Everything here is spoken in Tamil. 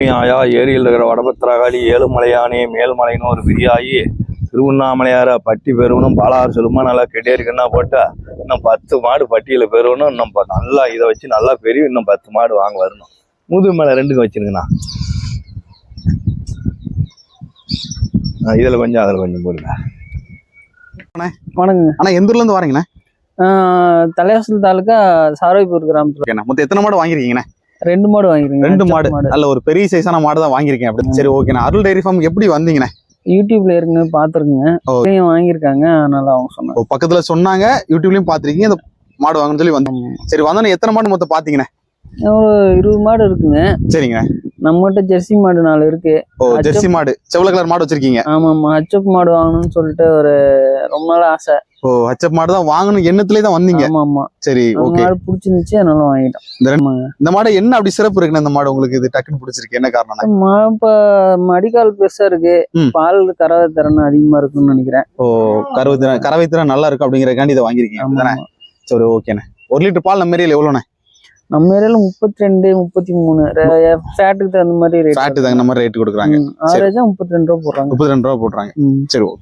ஆயா ஏரியில் இருக்கிற வடபத்திரகாளி ஏழுமலையானே மேல்மலைன்னு ஒரு பெரியாயி திருவண்ணாமலையார பட்டி பெருவணும் பாலாறு செல்லுமா நல்லா கெட்டே இருக்குன்னா போட்டா இன்னும் பத்து மாடு பட்டியல பெருவணும் இன்னும் நல்லா இதை வச்சு நல்லா பெரிய இன்னும் பத்து மாடு வாங்க வரணும். முதுகு மேல ரெண்டுக்கு வச்சிருங்கண்ணா. ஆ, இதுல கொஞ்சம் அதுல கொஞ்சம் போடுங்க. வணக்கங்க. ஆனா எந்த ஊர்ல இருந்து வரீங்கண்ணே? ஆஹ் தலைவாசல் தாலுக்கா சாரவிப்பூர் கிராமத்துல. ஓகேண்ணா. மொத்தம் எத்தனை மாடு வாங்கிருக்கீங்கண்ணே ரெண்டு மாடு வாங்கிருங்க ரெண்டு மாடு. நல்ல ஒரு பெரிய சைஸான மாடு தான் வாங்கியிருக்கேன் அப்படி சரி ஓகேண்ணா அருள் டைரி ஃபார்ம் எப்படி வந்தீங்கண்ணே? யூடியூப்ல இருக்குங்க பாத்துருக்குங்க வாங்கியிருக்காங்க அதனால அவங்க சொன்னாங்க. பக்கத்துல சொன்னாங்க யூடியூப்லயும் பாத்திருக்கீங்க இந்த மாடு வாங்கணும்னு சொல்லி வந்தோம் சரி வந்தோன்னே எத்தனை மாடு மொத்தம் பாத்தீங்கண்ணே ஒரு இருபது மாடு இருக்குங்க. சரிங்க நம்மகிட்ட ஜெர்சி மாடு நாலு இருக்கு. ஓ. ஜெர்சி மாடு. செவல கலர் மாடு வச்சிருக்கீங்க. ஆமா ஆமா ஹச்சப் மாடு வாங்கணும்னு சொல்லிட்டு ஒரு ரொம்ப நாள் ஆசை. ஓ ஹச்சப் மாடு தான் வாங்கணும் எண்ணத்துலயே தான் வந்தீங்க. ஆமா ஆமா சரி ஓகே மாடு பிடிச்சிருந்துச்சு அதனால வாங்கிட்டோம். இந்த மாடு என்ன அப்படி சிறப்பு இருக்குண்ணே இந்த மாடு உங்களுக்கு இது டக்குன்னு பிடிச்சிருக்கு? என்ன காரணம் இப்ப மடிக்கால் பெருசா இருக்கு. பால் கறவை திறன் அதிகமா இருக்குன்னு நினைக்கிறேன். ஓ கறவை திறன் கறவை திறன் நல்லா இருக்கும் அப்படிங்கறக்காண்டி இதை? ஆமா. சரி ஓகேண்ணே ஒரு லிட்டர் பால் நம்ம ஏரியால எவ்வளோண்ணே? நம்ம ஏரியால முப்பத்தி ரெண்டு முப்பத்தி மூணு ஃபேட்டுக்கு தகுந்த மாதிரி ரேட் ஃபேட்டு தகுந்த மாதிரி ரேட் கொடுக்குறாங்க. ஆவரேஜா முப்பத்தி ரெண்டு ரூபா போடுறாங்க. முப்பத்தி ரெண்டு ரூபா போடுறாங்க. சரி ஓகே